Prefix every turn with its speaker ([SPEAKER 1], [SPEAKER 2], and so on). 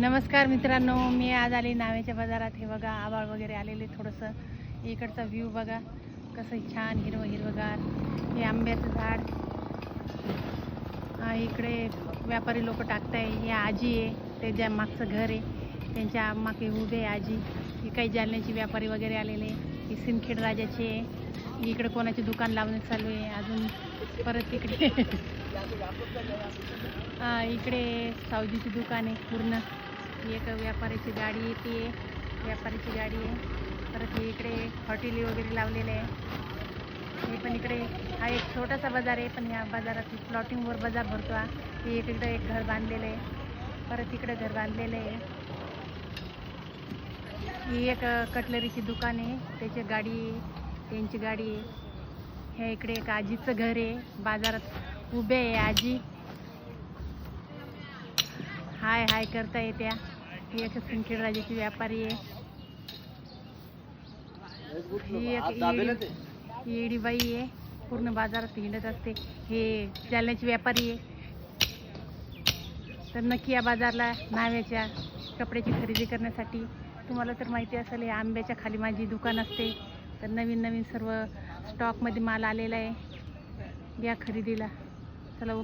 [SPEAKER 1] नमस्कार मित्रांनो मी आज आले नावेच्या बाजारात. हे बघा आबाळ वगैरे आलेले थोडंसं. इकडचा व्ह्यू बघा कसं छान हिरवं हिरवगार हे आंब्याचं झाड. हा इकडे व्यापारी लोक टाकताय. हे आजी आहे त्याच्या मागचं घर आहे त्यांच्या मागे उभे आहे आजी. हे काही जालन्याचे व्यापारी वगैरे आलेले हे सिंदखेड राजाचे आहे. इकडे कोणाचे दुकान लावणे चालू आहे अजून परत इकडे. हा इकडे सावजीची दुकान आहे पूर्ण. ही एक व्यापाऱ्याची गाडी येते. व्यापाऱ्याची गाडी आहे. परत हे इकडे हॉटेली वगैरे लावलेले आहे. हे पण इकडे हा एक छोटासा बाजार आहे पण ह्या बाजारात प्लॉटिंगवर बाजार भरतो हा. हे एक इकडे एक घर बांधलेलं आहे. परत इकडे घर बांधलेलं आहे. ही एक कटलरीची दुकान आहे. त्याची गाडी त्यांची गाडी आहे. हे इकडे एक आजीचं घर आहे. बाजारात उभे आहे आजी. हाय हाय करता येत्या ही एक सिंदखेड राजाची व्यापारी आहे. ही एक ही बाई आहे. पूर्ण बाजारात हिंडत असते. हे जालन्याची व्यापारी आहे. तर नक्की या बाजारला नाव्याच्या कपड्याची खरेदी करण्यासाठी तुम्हाला तर माहिती असेल या आंब्याच्या खाली माझी दुकान असते. तर नवीन नवीन सर्व स्टॉकमध्ये माल आलेला आहे. या खरेदीला. चला